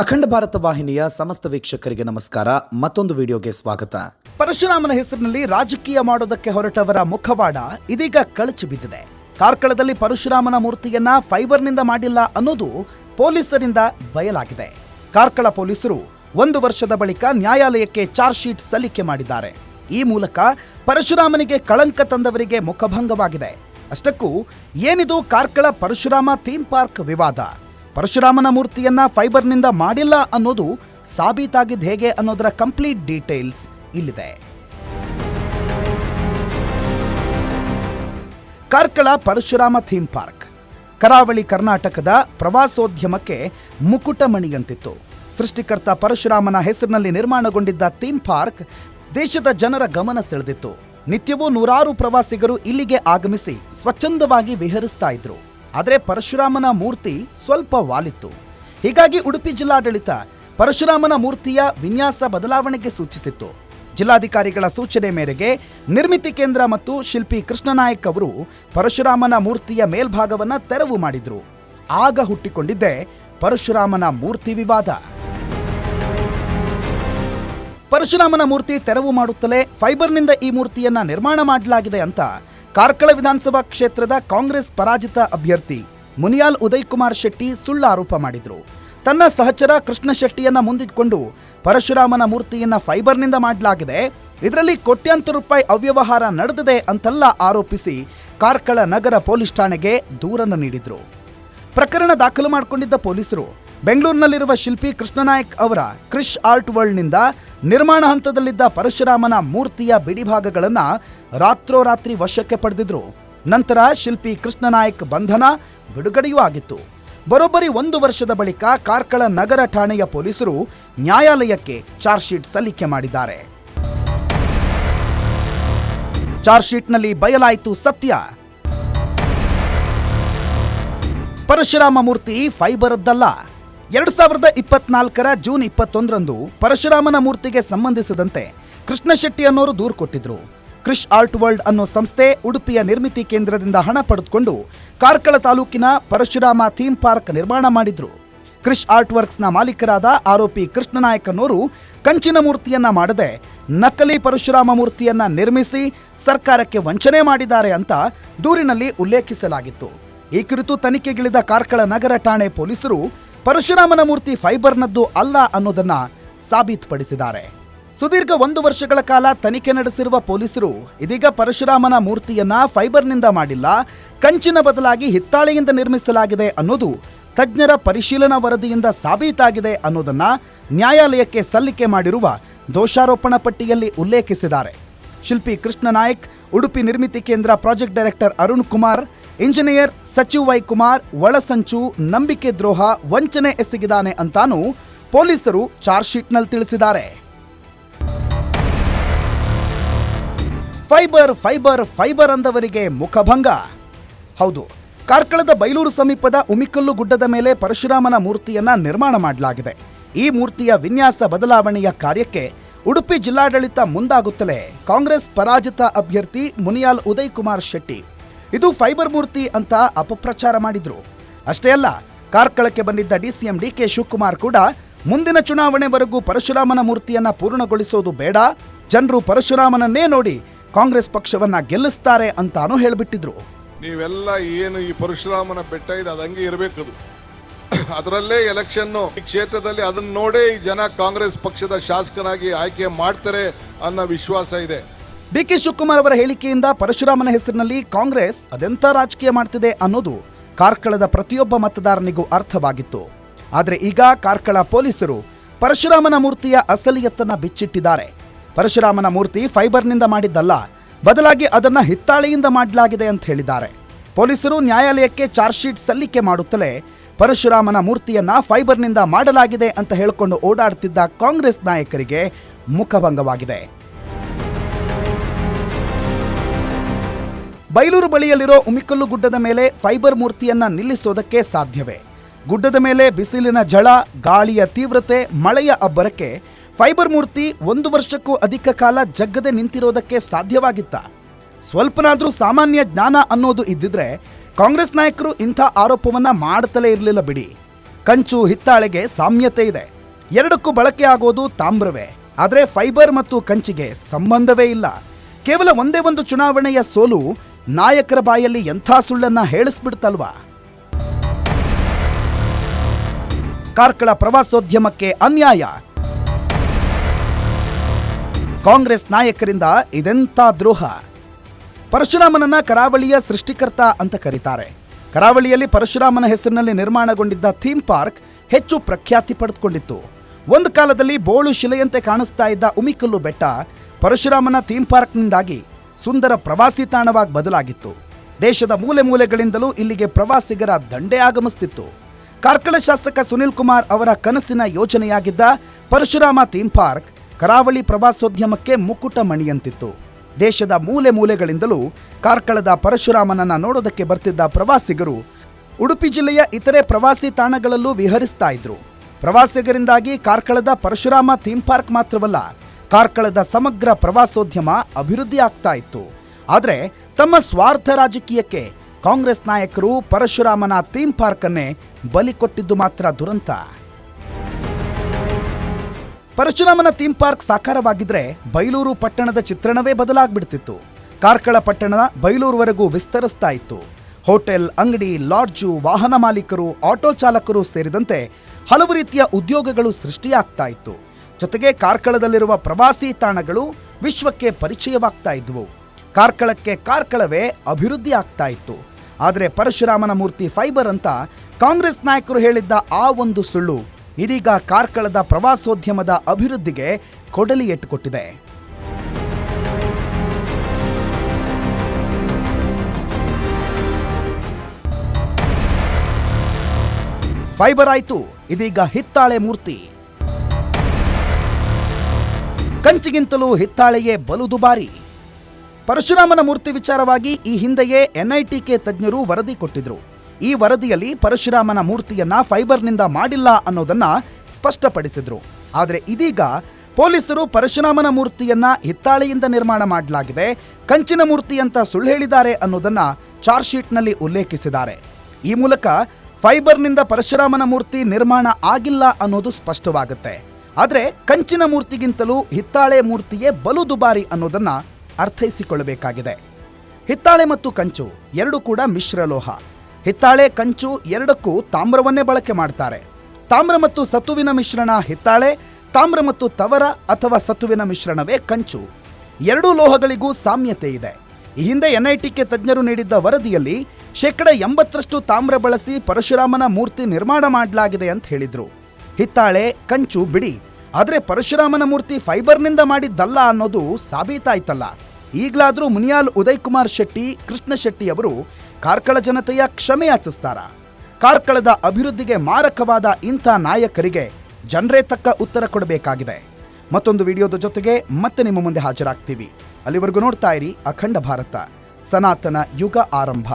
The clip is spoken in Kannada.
ಅಖಂಡ ಭಾರತ ವಾಹಿನಿಯ ಸಮಸ್ತ ವೀಕ್ಷಕರಿಗೆ ನಮಸ್ಕಾರ. ಮತ್ತೊಂದು ವಿಡಿಯೋಗೆ ಸ್ವಾಗತ. ಪರಶುರಾಮನ ಹೆಸರಿನಲ್ಲಿ ರಾಜಕೀಯ ಮಾಡೋದಕ್ಕೆ ಹೊರಟವರ ಮುಖವಾಡ ಇದೀಗ ಕಳಚಿ ಬಿದ್ದಿದೆ. ಕಾರ್ಕಳದಲ್ಲಿ ಪರಶುರಾಮನ ಮೂರ್ತಿಯನ್ನ ಫೈಬರ್ನಿಂದ ಮಾಡಿಲ್ಲ ಅನ್ನೋದು ಪೊಲೀಸರಿಂದ ಬಯಲಾಗಿದೆ. ಕಾರ್ಕಳ ಪೊಲೀಸರು ಒಂದು ವರ್ಷದ ಬಳಿಕ ನ್ಯಾಯಾಲಯಕ್ಕೆ ಚಾರ್ಜ್ ಶೀಟ್ ಸಲ್ಲಿಕೆ ಮಾಡಿದ್ದಾರೆ. ಈ ಮೂಲಕ ಪರಶುರಾಮನಿಗೆ ಕಳಂಕ ತಂದವರಿಗೆ ಮುಖಭಂಗವಾಗಿದೆ. ಅಷ್ಟಕ್ಕೂ ಏನಿದು ಕಾರ್ಕಳ ಪರಶುರಾಮ ಥೀಮ್ ಪಾರ್ಕ್ ವಿವಾದ? ಪರಶುರಾಮನ ಮೂರ್ತಿಯನ್ನ ಫೈಬರ್ನಿಂದ ಮಾಡಿಲ್ಲ ಅನ್ನೋದು ಸಾಬೀತಾಗಿದ್ದು ಹೇಗೆ ಅನ್ನೋದರ ಕಂಪ್ಲೀಟ್ ಡೀಟೇಲ್ಸ್ ಇಲ್ಲಿದೆ. ಕಾರ್ಕಳ ಪರಶುರಾಮ ಥೀಮ್ ಪಾರ್ಕ್, ಕರಾವಳಿ ಕರ್ನಾಟಕದ ಪ್ರವಾಸೋದ್ಯಮಕ್ಕೆ ಮುಕುಟಮಣಿಯಂತಿತ್ತು. ಸೃಷ್ಟಿಕರ್ತ ಪರಶುರಾಮನ ಹೆಸರಿನಲ್ಲಿ ನಿರ್ಮಾಣಗೊಂಡಿದ್ದ ಥೀಮ್ ಪಾರ್ಕ್ ದೇಶದ ಜನರ ಗಮನ ಸೆಳೆದಿತ್ತು. ನಿತ್ಯವೂ ನೂರಾರು ಪ್ರವಾಸಿಗರು ಇಲ್ಲಿಗೆ ಆಗಮಿಸಿ ಸ್ವಚ್ಛಂದವಾಗಿ ವಿಹರಿಸ್ತಾ ಇದ್ರು. ಆದರೆ ಪರಶುರಾಮನ ಮೂರ್ತಿ ಸ್ವಲ್ಪ ವಾಲಿತ್ತು. ಹೀಗಾಗಿ ಉಡುಪಿ ಜಿಲ್ಲಾಡಳಿತ ಪರಶುರಾಮನ ಮೂರ್ತಿಯ ವಿನ್ಯಾಸ ಬದಲಾವಣೆಗೆ ಸೂಚಿಸಿತ್ತು. ಜಿಲ್ಲಾಧಿಕಾರಿಗಳ ಸೂಚನೆ ಮೇರೆಗೆ ನಿರ್ಮಿತಿ ಕೇಂದ್ರ ಮತ್ತು ಶಿಲ್ಪಿ ಕೃಷ್ಣನಾಯಕ್ ಅವರು ಪರಶುರಾಮನ ಮೂರ್ತಿಯ ಮೇಲ್ಭಾಗವನ್ನು ತೆರವು ಮಾಡಿದರು. ಆಗ ಹುಟ್ಟಿಕೊಂಡಿದ್ದೆ ಪರಶುರಾಮನ ಮೂರ್ತಿ ವಿವಾದ. ಪರಶುರಾಮನ ಮೂರ್ತಿ ತೆರವು ಮಾಡುತ್ತಲೇ ಫೈಬರ್ನಿಂದ ಈ ಮೂರ್ತಿಯನ್ನ ನಿರ್ಮಾಣ ಮಾಡಲಾಗಿದೆ ಅಂತ ಕಾರ್ಕಳ ವಿಧಾನಸಭಾ ಕ್ಷೇತ್ರದ ಕಾಂಗ್ರೆಸ್ ಪರಾಜಿತ ಅಭ್ಯರ್ಥಿ ಮುನಿಯಾಲ್ ಉದಯ್ ಕುಮಾರ್ ಶೆಟ್ಟಿ ಸುಳ್ಳು ಆರೋಪ ಮಾಡಿದರು. ತನ್ನ ಸಹಚರ ಕೃಷ್ಣ ಶೆಟ್ಟಿಯನ್ನ ಮುಂದಿಟ್ಕೊಂಡು ಪರಶುರಾಮನ ಮೂರ್ತಿಯನ್ನ ಫೈಬರ್ನಿಂದ ಮಾಡಲಾಗಿದೆ. ಇದರಲ್ಲಿ ಕೋಟ್ಯಾಂತರ ರೂಪಾಯಿ ಅವ್ಯವಹಾರ ನಡೆದಿದೆ ಅಂತೆಲ್ಲ ಆರೋಪಿಸಿ ಕಾರ್ಕಳ ನಗರ ಪೊಲೀಸ್ ಠಾಣೆಗೆ ದೂರನ್ನು ನೀಡಿದರು. ಪ್ರಕರಣ ದಾಖಲು ಮಾಡಿಕೊಂಡಿದ್ದ ಪೊಲೀಸರು ಬೆಂಗಳೂರಿನಲ್ಲಿರುವ ಶಿಲ್ಪಿ ಕೃಷ್ಣನಾಯಕ್ ಅವರ ಕ್ರಿಶ್ ಆರ್ಟ್ ವರ್ಲ್ಡ್ನಿಂದ ನಿರ್ಮಾಣ ಹಂತದಲ್ಲಿದ್ದ ಪರಶುರಾಮನ ಮೂರ್ತಿಯ ಬಿಡಿಭಾಗಗಳನ್ನು ರಾತ್ರೋರಾತ್ರಿ ವಶಕ್ಕೆ ಪಡೆದಿದ್ರು. ನಂತರ ಶಿಲ್ಪಿ ಕೃಷ್ಣನಾಯಕ್ ಬಂಧನ ಬಿಡುಗಡೆಯೂ ಆಗಿತ್ತು. ಬರೋಬ್ಬರಿ ಒಂದು ವರ್ಷದ ಬಳಿಕ ಕಾರ್ಕಳ ನಗರ ಠಾಣೆಯ ಪೊಲೀಸರು ನ್ಯಾಯಾಲಯಕ್ಕೆ ಚಾರ್ಜ್ ಶೀಟ್ ಸಲ್ಲಿಕೆ ಮಾಡಿದ್ದಾರೆ. ಚಾರ್ಜ್ ಶೀಟ್ನಲ್ಲಿ ಬಯಲಾಯಿತು ಸತ್ಯ. ಪರಶುರಾಮ ಮೂರ್ತಿ ಫೈಬರದ್ದಲ್ಲ ಎರಡು ಸಾವಿರದ ಇಪ್ಪತ್ನಾಲ್ಕರ ಜೂನ್ ಇಪ್ಪತ್ತೊಂದರಂದು ಪರಶುರಾಮನ ಮೂರ್ತಿಗೆ ಸಂಬಂಧಿಸಿದಂತೆ ಕೃಷ್ಣ ಶೆಟ್ಟಿ ಅನ್ನೋರು ದೂರು ಕೊಟ್ಟಿದ್ರು. ಕ್ರಿಶ್ ಆರ್ಟ್ ವರ್ಲ್ಡ್ ಅನ್ನೋ ಸಂಸ್ಥೆ ಉಡುಪಿಯ ನಿರ್ಮಿತಿ ಕೇಂದ್ರದಿಂದ ಹಣ ಪಡೆದುಕೊಂಡು ಕಾರ್ಕಳ ತಾಲೂಕಿನ ಪರಶುರಾಮ ಥೀಮ್ ಪಾರ್ಕ್ ನಿರ್ಮಾಣ ಮಾಡಿದ್ರು. ಕ್ರಿಶ್ ಆರ್ಟ್ ವರ್ಕ್ಸ್ನ ಮಾಲೀಕರಾದ ಆರೋಪಿ ಕೃಷ್ಣನಾಯಕ್ ಕಂಚಿನ ಮೂರ್ತಿಯನ್ನ ಮಾಡದೆ ನಕಲಿ ಪರಶುರಾಮ ಮೂರ್ತಿಯನ್ನ ನಿರ್ಮಿಸಿ ಸರ್ಕಾರಕ್ಕೆ ವಂಚನೆ ಮಾಡಿದ್ದಾರೆ ಅಂತ ದೂರಿನಲ್ಲಿ ಉಲ್ಲೇಖಿಸಲಾಗಿತ್ತು. ಈ ಕುರಿತು ತನಿಖೆಗಿಳಿದ ಕಾರ್ಕಳ ನಗರ ಠಾಣೆ ಪೊಲೀಸರು ಪರಶುರಾಮನ ಮೂರ್ತಿ ಫೈಬರ್ನದ್ದು ಅಲ್ಲ ಅನ್ನೋದನ್ನ ಸಾಬೀತುಪಡಿಸಿದ್ದಾರೆ. ಸುದೀರ್ಘ ಒಂದು ವರ್ಷಗಳ ಕಾಲ ತನಿಖೆ ನಡೆಸಿರುವ ಪೊಲೀಸರು ಇದೀಗ ಪರಶುರಾಮನ ಮೂರ್ತಿಯನ್ನ ಫೈಬರ್ನಿಂದ ಮಾಡಿಲ್ಲ, ಕಂಚಿನ ಬದಲಾಗಿ ಹಿತ್ತಾಳೆಯಿಂದ ನಿರ್ಮಿಸಲಾಗಿದೆ ಅನ್ನೋದು ತಜ್ಞರ ಪರಿಶೀಲನಾ ವರದಿಯಿಂದ ಸಾಬೀತಾಗಿದೆ ಅನ್ನೋದನ್ನ ನ್ಯಾಯಾಲಯಕ್ಕೆ ಸಲ್ಲಿಕೆ ಮಾಡಿರುವ ದೋಷಾರೋಪಣ ಪಟ್ಟಿಯಲ್ಲಿ ಉಲ್ಲೇಖಿಸಿದ್ದಾರೆ. ಶಿಲ್ಪಿ Krishnanayak, Udupi Nirmiti Kendra project director Arun Kumar engineer ಸಚಿವ್ ವೈ ಕುಮಾರ್ ಒಳಸಂಚು, ನಂಬಿಕೆ ದ್ರೋಹ, ವಂಚನೆ ಎಸಗಿದಾನೆ ಅಂತಾನೂ ಪೊಲೀಸರು ಚಾರ್ಜ್ ಶೀಟ್ನಲ್ಲಿ ತಿಳಿಸಿದ್ದಾರೆ. ಫೈಬರ್ ಫೈಬರ್ ಫೈಬರ್ ಅಂದವರಿಗೆ ಮುಖಭಂಗ. ಹೌದು, ಕಾರ್ಕಳದ ಬೈಲೂರು ಸಮೀಪದ ಉಮಿಕಲ್ಲು ಗುಡ್ಡದ ಮೇಲೆ ಪರಶುರಾಮನ ಮೂರ್ತಿಯನ್ನ ನಿರ್ಮಾಣ ಮಾಡಲಾಗಿದೆ. ಈ ಮೂರ್ತಿಯ ವಿನ್ಯಾಸ ಬದಲಾವಣೆಯ ಕಾರ್ಯಕ್ಕೆ ಉಡುಪಿ ಜಿಲ್ಲಾಡಳಿತ ಮುಂದಾಗುತ್ತಲೇ ಕಾಂಗ್ರೆಸ್ ಪರಾಜಿತ ಅಭ್ಯರ್ಥಿ ಮುನಿಯಾಲ್ ಉದಯ್ ಕುಮಾರ್ ಶೆಟ್ಟಿ ಇದು ಫೈಬರ್ ಮೂರ್ತಿ ಅಂತ ಅಪಪ್ರಚಾರ ಮಾಡಿದ್ರು. ಅಷ್ಟೇ ಅಲ್ಲ, ಕಾರ್ಕಳಕ್ಕೆ ಬಂದಿದ್ದ ಡಿಸಿಎಂ ಡಿಕೆ ಶಿವಕುಮಾರ್ ಕೂಡ ಮುಂದಿನ ಚುನಾವಣೆವರೆಗೂ ಪರಶುರಾಮನ ಮೂರ್ತಿಯನ್ನ ಪೂರ್ಣಗೊಳಿಸೋದು ಬೇಡ, ಜನರು ಪರಶುರಾಮನನ್ನೇ ನೋಡಿ ಕಾಂಗ್ರೆಸ್ ಪಕ್ಷವನ್ನ ಗೆಲ್ಲಿಸ್ತಾರೆ ಅಂತಾನೂ ಹೇಳಿಬಿಟ್ಟಿದ್ರು. ನೀವೆಲ್ಲ ಏನು ಈ ಪರಶುರಾಮನ ಬೆಟ್ಟ ಇದೆ ಅದಂಗೆ ಇರಬೇಕು ಅದು. ಅದರಲ್ಲೇ ಎಲೆಕ್ಷನ್ನು ಈ ಕ್ಷೇತ್ರದಲ್ಲಿ ಅದನ್ನ ನೋಡೇ ಈ ಜನ ಕಾಂಗ್ರೆಸ್ ಪಕ್ಷದ ಶಾಸಕರಾಗಿ ಆಯ್ಕೆ ಮಾಡ್ತಾರೆ ಅನ್ನೋ ವಿಶ್ವಾಸ ಇದೆ. ಡಿ ಕೆ ಶಿವಕುಮಾರ್ ಅವರ ಹೇಳಿಕೆಯಿಂದ ಪರಶುರಾಮನ ಹೆಸರಿನಲ್ಲಿ ಕಾಂಗ್ರೆಸ್ ಅದೆಂಥ ರಾಜಕೀಯ ಮಾಡ್ತಿದೆ ಅನ್ನೋದು ಕಾರ್ಕಳದ ಪ್ರತಿಯೊಬ್ಬ ಮತದಾರನಿಗೂ ಅರ್ಥವಾಗಿತ್ತು. ಆದರೆ ಈಗ ಕಾರ್ಕಳ ಪೊಲೀಸರು ಪರಶುರಾಮನ ಮೂರ್ತಿಯ ಅಸಲಿಯತ್ತನ್ನ ಬಿಚ್ಚಿಟ್ಟಿದ್ದಾರೆ. ಪರಶುರಾಮನ ಮೂರ್ತಿ ಫೈಬರ್ನಿಂದ ಮಾಡಿದ್ದಲ್ಲ, ಬದಲಾಗಿ ಅದನ್ನ ಹಿತ್ತಾಳೆಯಿಂದ ಮಾಡಲಾಗಿದೆ ಅಂತ ಹೇಳಿದ್ದಾರೆ. ಪೊಲೀಸರು ನ್ಯಾಯಾಲಯಕ್ಕೆ ಚಾರ್ಜ್ ಶೀಟ್ ಸಲ್ಲಿಕೆ ಮಾಡುತ್ತಲೇ ಪರಶುರಾಮನ ಮೂರ್ತಿಯನ್ನ ಫೈಬರ್ನಿಂದ ಮಾಡಲಾಗಿದೆ ಅಂತ ಹೇಳಿಕೊಂಡು ಓಡಾಡ್ತಿದ್ದ ಕಾಂಗ್ರೆಸ್ ನಾಯಕರಿಗೆ ಮುಖಭಂಗವಾಗಿದೆ. ಬೈಲೂರು ಬಳಿಯಲ್ಲಿರೋ ಉಮಿಕಲ್ಲು ಗುಡ್ಡದ ಮೇಲೆ ಫೈಬರ್ ಮೂರ್ತಿಯನ್ನ ನಿಲ್ಲಿಸೋದಕ್ಕೆ ಸಾಧ್ಯವೇ? ಗುಡ್ಡದ ಮೇಲೆ ಬಿಸಿಲಿನ ಜಳ, ಗಾಳಿಯ ತೀವ್ರತೆ, ಮಳೆಯ ಅಬ್ಬರಕ್ಕೆ ಫೈಬರ್ ಮೂರ್ತಿ ಒಂದು ವರ್ಷಕ್ಕೂ ಅಧಿಕ ಕಾಲ ಜಗ್ಗದೆ ನಿಂತಿರೋದಕ್ಕೆ ಸಾಧ್ಯವಾಗಿತ್ತ? ಸ್ವಲ್ಪನಾದರೂ ಸಾಮಾನ್ಯ ಜ್ಞಾನ ಅನ್ನೋದು ಇದ್ದಿದ್ರೆ ಕಾಂಗ್ರೆಸ್ ನಾಯಕರು ಇಂಥ ಆರೋಪವನ್ನ ಮಾಡುತ್ತಲೇ ಇರಲಿಲ್ಲ ಬಿಡಿ. ಕಂಚು ಹಿತ್ತಾಳೆಗೆ ಸಾಮ್ಯತೆ ಇದೆ. ಎರಡಕ್ಕೂ ಬಳಕೆ ಆಗೋದು ತಾಮ್ರವೇ. ಆದರೆ ಫೈಬರ್ ಮತ್ತು ಕಂಚಿಗೆ ಸಂಬಂಧವೇ ಇಲ್ಲ. ಕೇವಲ ಒಂದೇ ಒಂದು ಚುನಾವಣೆಯ ಸೋಲು ನಾಯಕರ ಬಾಯಲ್ಲಿ ಎಂಥ ಸುಳ್ಳನ್ನ ಹೇಳಿಸ್ಬಿಡ್ತಲ್ವಾ? ಕಾರ್ಕಳ ಪ್ರವಾಸೋದ್ಯಮಕ್ಕೆ ಅನ್ಯಾಯ. ಕಾಂಗ್ರೆಸ್ ನಾಯಕರಿಂದ ಇದೆಂಥ ದ್ರೋಹ? ಪರಶುರಾಮನನ್ನ ಕರಾವಳಿಯ ಸೃಷ್ಟಿಕರ್ತ ಅಂತ ಕರೀತಾರೆ. ಕರಾವಳಿಯಲ್ಲಿ ಪರಶುರಾಮನ ಹೆಸರಿನಲ್ಲಿ ನಿರ್ಮಾಣಗೊಂಡಿದ್ದ ಥೀಮ್ ಪಾರ್ಕ್ ಹೆಚ್ಚು ಪ್ರಖ್ಯಾತಿ ಪಡೆದುಕೊಂಡಿತ್ತು. ಒಂದು ಕಾಲದಲ್ಲಿ ಬೋಳು ಶಿಲೆಯಂತೆ ಕಾಣಿಸ್ತಾ ಇದ್ದ ಉಮಿಕಲ್ಲು ಬೆಟ್ಟ ಪರಶುರಾಮನ ಥೀಮ್ ಪಾರ್ಕ್ನಿಂದಾಗಿ ಸುಂದರ ಪ್ರವಾಸಿ ತಾಣವಾಗಿ ಬದಲಾಗಿತ್ತು. ದೇಶದ ಮೂಲೆ ಮೂಲೆಗಳಿಂದಲೂ ಇಲ್ಲಿಗೆ ಪ್ರವಾಸಿಗರ ದಂಡೆ ಆಗಮಿಸ್ತಿತ್ತು. ಕಾರ್ಕಳ ಶಾಸಕ ಸುನಿಲ್ ಕುಮಾರ್ ಅವರ ಕನಸಿನ ಯೋಜನೆಯಾಗಿದ್ದ ಪರಶುರಾಮ ಥೀಮ್ ಪಾರ್ಕ್, ಕರಾವಳಿ ಪ್ರವಾಸೋದ್ಯಮಕ್ಕೆ ಮುಕುಟ ಮಣಿಯಂತಿತ್ತು. ದೇಶದ ಮೂಲೆ ಮೂಲೆಗಳಿಂದಲೂ ಕಾರ್ಕಳದ ಪರಶುರಾಮನನ್ನ ನೋಡೋದಕ್ಕೆ ಬರ್ತಿದ್ದ ಪ್ರವಾಸಿಗರು ಉಡುಪಿ ಜಿಲ್ಲೆಯ ಇತರೆ ಪ್ರವಾಸಿ ತಾಣಗಳಲ್ಲೂ ವಿಹರಿಸ್ತಾ ಇದ್ರು. ಪ್ರವಾಸಿಗರಿಂದಾಗಿ ಕಾರ್ಕಳದ ಪರಶುರಾಮ ಥೀಮ್ ಪಾರ್ಕ್ ಮಾತ್ರವಲ್ಲ ಕಾರ್ಕಳದ ಸಮಗ್ರ ಪ್ರವಾಸೋದ್ಯಮ ಅಭಿವೃದ್ಧಿ ಆಗ್ತಾ ಇತ್ತು. ಆದರೆ ತಮ್ಮ ಸ್ವಾರ್ಥ ರಾಜಕೀಯಕ್ಕೆ ಕಾಂಗ್ರೆಸ್ ನಾಯಕರು ಪರಶುರಾಮನ ಥೀಮ್ ಪಾರ್ಕ್ ಅನ್ನೇ ಬಲಿ ಕೊಟ್ಟಿದ್ದು ಮಾತ್ರ ದುರಂತ. ಪರಶುರಾಮನ ಥೀಮ್ ಪಾರ್ಕ್ ಸಾಕಾರವಾಗಿದ್ರೆ ಬೈಲೂರು ಪಟ್ಟಣದ ಚಿತ್ರಣವೇ ಬದಲಾಗ್ಬಿಡ್ತಿತ್ತು. ಕಾರ್ಕಳ ಪಟ್ಟಣ ಬೈಲೂರುವರೆಗೂ ವಿಸ್ತರಿಸ್ತಾ ಇತ್ತು. ಹೋಟೆಲ್, ಅಂಗಡಿ, ಲಾಡ್ಜು, ವಾಹನ ಮಾಲೀಕರು, ಆಟೋ ಚಾಲಕರು ಸೇರಿದಂತೆ ಹಲವು ರೀತಿಯ ಉದ್ಯೋಗಗಳು ಸೃಷ್ಟಿಯಾಗ್ತಾ ಇತ್ತು. ಜೊತೆಗೆ ಕಾರ್ಕಳದಲ್ಲಿರುವ ಪ್ರವಾಸಿ ತಾಣಗಳು ವಿಶ್ವಕ್ಕೆ ಪರಿಚಯವಾಗ್ತಾ ಇದ್ವು. ಕಾರ್ಕಳಕ್ಕೆ ಕಾರ್ಕಳವೇ ಅಭಿವೃದ್ಧಿ ಆಗ್ತಾ ಇತ್ತು. ಆದರೆ ಪರಶುರಾಮನ ಮೂರ್ತಿ ಫೈಬರ್ ಅಂತ ಕಾಂಗ್ರೆಸ್ ನಾಯಕರು ಹೇಳಿದ್ದ ಆ ಒಂದು ಸುಳ್ಳು ಇದೀಗ ಕಾರ್ಕಳದ ಪ್ರವಾಸೋದ್ಯಮದ ಅಭಿವೃದ್ಧಿಗೆ ಕೊಡಲಿ ಎಟ್ಟುಕೊಟ್ಟಿದೆ. ಫೈಬರ್ ಆಯಿತು. ಇದೀಗ ಹಿತ್ತಾಳೆ ಮೂರ್ತಿ. ಕಂಚಿಗಿಂತಲೂ ಹಿತ್ತಾಳೆಯೇ ಬಲು ದುಬಾರಿ ಪರಶುರಾಮನ ಮೂರ್ತಿ ವಿಚಾರವಾಗಿ ಈ ಹಿಂದೆಯೇ ಎನ್ಐಟಿಕೆ ತಜ್ಞರು ವರದಿ ಕೊಟ್ಟಿದ್ರು. ಈ ವರದಿಯಲ್ಲಿ ಪರಶುರಾಮನ ಮೂರ್ತಿಯನ್ನ ಫೈಬರ್ನಿಂದ ಮಾಡಿಲ್ಲ ಅನ್ನೋದನ್ನ ಸ್ಪಷ್ಟಪಡಿಸಿದ್ರು. ಆದರೆ ಇದೀಗ ಪೊಲೀಸರು ಪರಶುರಾಮನ ಮೂರ್ತಿಯನ್ನ ಹಿತ್ತಾಳೆಯಿಂದ ನಿರ್ಮಾಣ ಮಾಡಲಾಗಿದೆ, ಕಂಚಿನ ಮೂರ್ತಿ ಅಂತ ಸುಳ್ಳು ಹೇಳಿದ್ದಾರೆ ಅನ್ನೋದನ್ನ ಚಾರ್ಜ್ ಶೀಟ್ನಲ್ಲಿ ಉಲ್ಲೇಖಿಸಿದ್ದಾರೆ. ಈ ಮೂಲಕ ಫೈಬರ್ನಿಂದ ಪರಶುರಾಮನ ಮೂರ್ತಿ ನಿರ್ಮಾಣ ಆಗಿಲ್ಲ ಅನ್ನೋದು ಸ್ಪಷ್ಟವಾಗುತ್ತೆ. ಆದರೆ ಕಂಚಿನ ಮೂರ್ತಿಗಿಂತಲೂ ಹಿತ್ತಾಳೆ ಮೂರ್ತಿಯೇ ಬಲು ದುಬಾರಿ ಅನ್ನೋದನ್ನು ಅರ್ಥೈಸಿಕೊಳ್ಳಬೇಕಾಗಿದೆ. ಹಿತ್ತಾಳೆ ಮತ್ತು ಕಂಚು ಎರಡು ಕೂಡ ಮಿಶ್ರಲೋಹ ಹಿತ್ತಾಳೆ, ಕಂಚು ಎರಡಕ್ಕೂ ತಾಮ್ರವನ್ನೇ ಬಳಕೆ ಮಾಡ್ತಾರೆ. ತಾಮ್ರ ಮತ್ತು ಸತುವಿನ ಮಿಶ್ರಣ ಹಿತ್ತಾಳೆ, ತಾಮ್ರ ಮತ್ತು ತವರ ಅಥವಾ ಸತುವಿನ ಮಿಶ್ರಣವೇ ಕಂಚು. ಎರಡೂ ಲೋಹಗಳಿಗೂ ಸಾಮ್ಯತೆ ಇದೆ. ಈ ಹಿಂದೆ ಎನ್ಐಟಿಕೆ ತಜ್ಞರು ನೀಡಿದ್ದ ವರದಿಯಲ್ಲಿ ಶೇಕಡ ಎಂಬತ್ತರಷ್ಟು ತಾಮ್ರ ಬಳಸಿ ಪರಶುರಾಮನ ಮೂರ್ತಿ ನಿರ್ಮಾಣ ಮಾಡಲಾಗಿದೆ ಅಂತ ಹೇಳಿದ್ರು. ಹಿತ್ತಾಳೆ ಕಂಚು ಬಿಡಿ. ಆದರೆ ಪರಶುರಾಮನ ಮೂರ್ತಿ ಫೈಬರ್ನಿಂದ ಮಾಡಿದ್ದಲ್ಲ ಅನ್ನೋದು ಸಾಬೀತಾಯ್ತಲ್ಲ. ಈಗಲಾದರೂ ಮುನಿಯಾಲ್ ಉದಯ್ ಕುಮಾರ್ ಶೆಟ್ಟಿ, ಕೃಷ್ಣ ಶೆಟ್ಟಿ ಅವರು ಕಾರ್ಕಳ ಜನತೆಯ ಕ್ಷಮೆ ಯಾಚಿಸ್ತಾರ ಕಾರ್ಕಳದ ಅಭಿವೃದ್ಧಿಗೆ ಮಾರಕವಾದ ಇಂಥ ನಾಯಕರಿಗೆ ಜನರೇ ತಕ್ಕ ಉತ್ತರ ಕೊಡಬೇಕಾಗಿದೆ. ಮತ್ತೊಂದು ವಿಡಿಯೋದ ಜೊತೆಗೆ ಮತ್ತೆ ನಿಮ್ಮ ಮುಂದೆ ಹಾಜರಾಗ್ತೀವಿ. ಅಲ್ಲಿವರೆಗೂ ನೋಡ್ತಾ ಇರಿ ಅಖಂಡ ಭಾರತ. ಸನಾತನ ಯುಗ ಆರಂಭ.